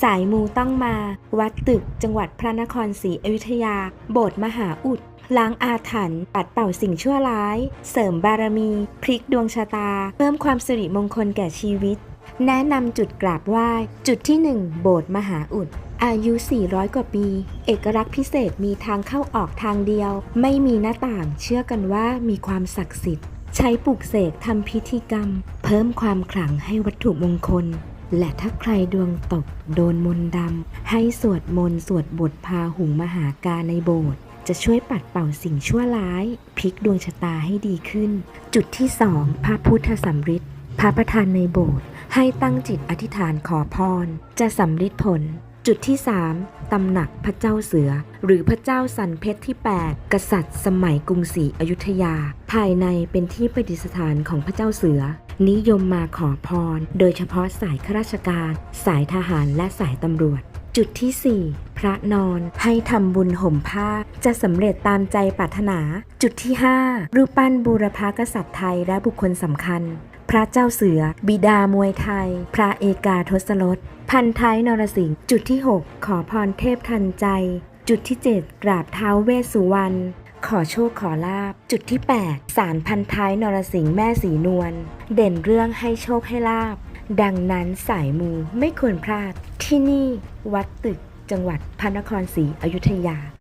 สายมูต้องมา วัดตึกจังหวัดพระนครศรีอยุธยา โบสถ์มหาอุด ล้างอาถรรพ์ปัดเป่าสิ่งชั่วร้าย เสริมบารมี พลิกดวงชะตา เพิ่มความสิริมงคลแก่ชีวิต แนะนำจุดกราบไหว้ จุดที่ 1 โบสถ์มหาอุดอายุ 400 กว่าปี เอกลักษณ์พิเศษมีทางเข้าออกทางเดียว ไม่มีหน้าต่าง เชื่อกันว่ามีความศักดิ์สิทธิ์ ใช้ปลุกเสกทำพิธีกรรม เพิ่มความขลังให้วัตถุมงคล และถ้าใครดวงตกโดนมนต์ดำ ให้สวดมนต์สวดบทพาหุงมหากาในโบสถ์จะช่วยปัดเป่าสิ่งชั่วร้าย พลิกดวงชะตาให้ดีขึ้น จุดที่ 2 พระพุทธสัมฤทธิ์พระประธานในโบสถ์ให้ตั้งจิตอธิษฐานขอพร จะสำฤทธิ์ผล จุดที่ 3 ตำหนักพระเจ้าเสือ หรือพระเจ้าสันเพชรที่ 8 กษัตริย์สมัยกรุงศรีอยุธยา ภายในเป็นที่ประดิษฐานของพระเจ้าเสือ นิยมมาขอพร โดยเฉพาะสายข้าราชการ สายทหารและสายตำรวจ จุดที่ 4 พระนอนให้ทำบุญห่มผ้า จะสำเร็จตามใจปรารถนา จุดที่ 5 รูปปั้นบูรพากษัตริย์ไทยและบุคคลสำคัญ พระเจ้าเสือ บิดามวยไทย พระเอกาทศรสพันท้ายนรสิงห์จุดที่ 6 ขอพรเทพทันใจ จุดที่ 7 กราบเท้าเวสสุวรรณ ขอโชคขอลาบ จุดที่ 8 สารพันท้ายนรสิงห์แม่สีนวลเด่นเรื่องให้โชคให้ลาบ ดังนั้นสายมูไม่ควรพลาด ที่นี่ วัดตึกจังหวัดพระนครศรีอยุธยา